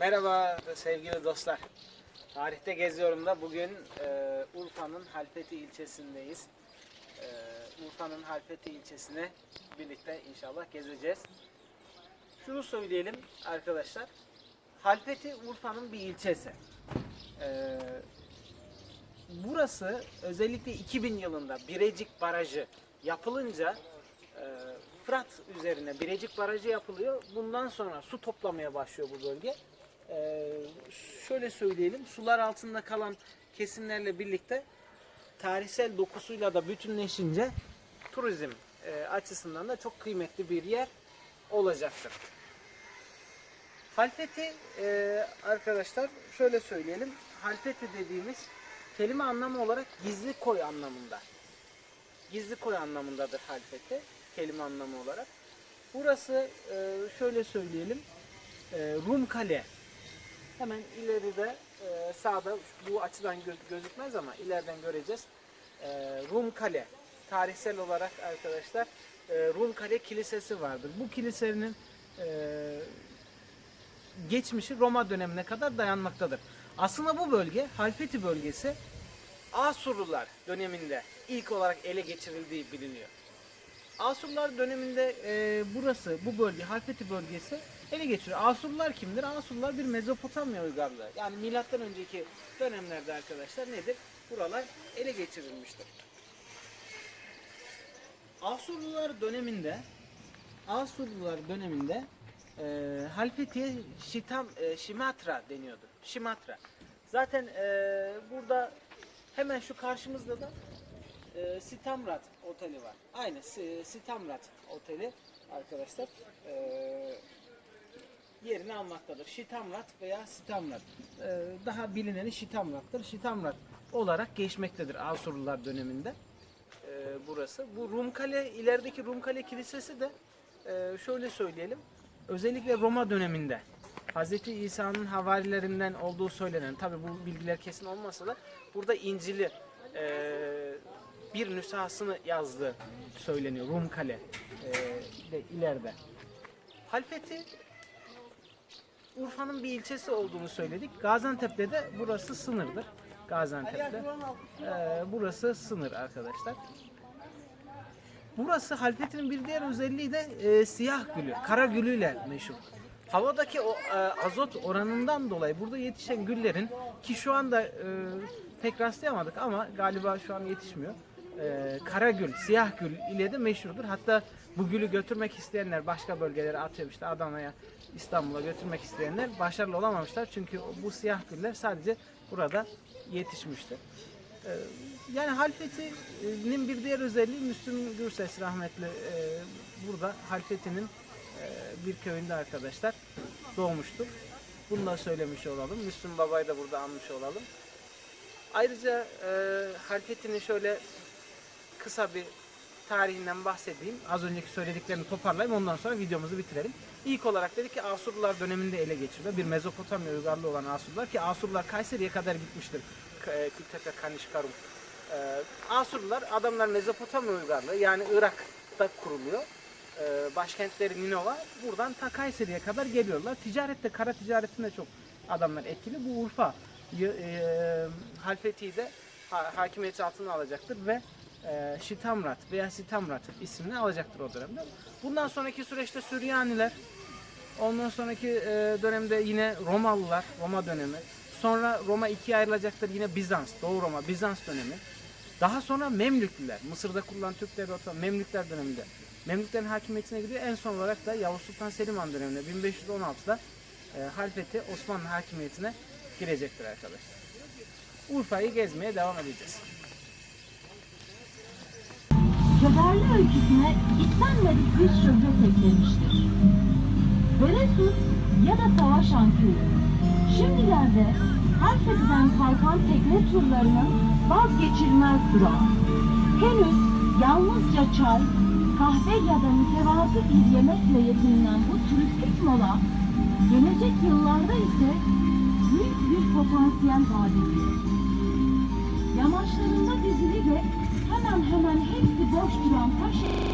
Merhaba sevgili dostlar. Tarihte geziyorum da bugün e, Urfa'nın Halfeti ilçesindeyiz. E, Urfa'nın Halfeti ilçesine birlikte inşallah gezeceğiz. Şunu söyleyelim arkadaşlar. Halfeti Urfa'nın bir ilçesi. E, burası özellikle 2000 yılında Birecik Barajı yapılınca e, Fırat üzerine Birecik Barajı yapılıyor. Bundan sonra su toplamaya başlıyor bu bölge. E, şöyle söyleyelim, sular altında kalan kesimlerle birlikte tarihsel dokusuyla da bütünleşince turizm e, açısından da çok kıymetli bir yer olacaktır. Halfeti e, arkadaşlar şöyle söyleyelim. Halfeti dediğimiz kelime anlamı olarak gizli koy anlamında. Gizli koy anlamındadır halfeti kelime anlamı olarak. Burası e, şöyle söyleyelim. e, Rum Kale. Hemen ileride e, sağda bu açıdan gö- gözükmez ama ileriden göreceğiz. E, Rum Kale. Tarihsel olarak arkadaşlar e, Rum Kale Kilisesi vardır. Bu kilisenin e, geçmişi Roma dönemine kadar dayanmaktadır. Aslında bu bölge Halfeti bölgesi Asurlular döneminde ilk olarak ele geçirildiği biliniyor. Asurlular döneminde e, burası, bu bölge, Halfeti bölgesi ele geçiriyor. Asurlular kimdir? Asurlular bir Mezopotamya uygarlığı. Yani milattan önceki dönemlerde arkadaşlar nedir? Buralar ele geçirilmiştir. Asurlular döneminde Asurlular döneminde e, Halfeti'ye Şitam, e, Şimatra deniyordu. Şimatra. Zaten e, burada hemen şu karşımızda da e, Sitamrat Oteli var. Aynı Si- Sitamrat Oteli arkadaşlar e, yerini almaktadır. Şitamrat veya Sitamrat. E, daha bilineni Şitamrat'tır. Şitamrat olarak geçmektedir Asurlular döneminde e, burası. Bu Rumkale ilerideki Rumkale Kilisesi de e, şöyle söyleyelim. Özellikle Roma döneminde Hz. İsa'nın havarilerinden olduğu söylenen, tabi bu bilgiler kesin olmasa da burada İncil'i e, bir nüshasını yazdığı söyleniyor Rumkale e, de ileride. Halfeti Urfa'nın bir ilçesi olduğunu söyledik. Gaziantep'te de burası sınırdır. Gaziantep'te. Ee, burası sınır arkadaşlar. Burası Halfeti'nin bir diğer özelliği de e, siyah gülü, kara gülüyle meşhur. Havadaki o e, azot oranından dolayı burada yetişen güllerin ki şu anda e, pek rastlayamadık ama galiba şu an yetişmiyor. E, kara gül, siyah gül ile de meşhurdur. Hatta bu gülü götürmek isteyenler başka bölgelere atıyorum işte Adana'ya, İstanbul'a götürmek isteyenler başarılı olamamışlar. Çünkü bu siyah güller sadece burada yetişmiştir. Ee, Yani Halfeti'nin bir diğer özelliği Müslüm Gürses rahmetli e, burada Halfeti'nin e, bir köyünde arkadaşlar doğmuştur. Bunu da söylemiş olalım. Müslüm Baba'yı da burada anmış olalım. Ayrıca e, Halfeti'nin şöyle kısa bir tarihinden bahsedeyim. Az önceki söylediklerimi toparlayayım. Ondan sonra videomuzu bitirelim. İlk olarak dedik ki Asurlular döneminde ele geçirdi. Bir Mezopotamya uygarlığı olan Asurlular ki Asurlular Kayseri'ye kadar gitmiştir. E, Kültepe, Kanişkarum. Ee, Asurlular adamlar Mezopotamya uygarlığı yani Irak'ta kuruluyor. Ee, başkentleri Ninova. Buradan ta Kayseri'ye kadar geliyorlar. Ticarette, kara ticaretinde çok adamlar etkili. Bu Urfa e, Halfeti'yi de ha- hakimiyeti altına alacaktır ve e, Şitamrat veya Sitamrat ismini alacaktır o dönemde. Bundan sonraki süreçte Süryaniler, ondan sonraki e, dönemde yine Romalılar, Roma dönemi. Sonra Roma ikiye ayrılacaktır yine Bizans, Doğu Roma, Bizans dönemi. Daha sonra Memlüklüler, Mısır'da kullanılan Türkler orta Memlükler döneminde. Memlüklerin hakimiyetine gidiyor. En son olarak da Yavuz Sultan Selim Han döneminde 1516'da e, Halfeti Osmanlı hakimiyetine girecektir arkadaşlar. Urfa'yı gezmeye devam edeceğiz. Kederli öyküsüne istenmedik bir şöhret eklemiştir. Veresus ya da savaş ankörü. Şimdilerde Halfeti'den kalkan tekne turlarının vazgeçilmez durağı. Henüz yalnızca çay, kahve ya da mütevazı bir yemekle yetinilen bu turistik mola, gelecek yıllarda ise büyük bir potansiyel vaat ediyor. Yamaçlarında dizili ve hemen hemen hepsi boş duran taş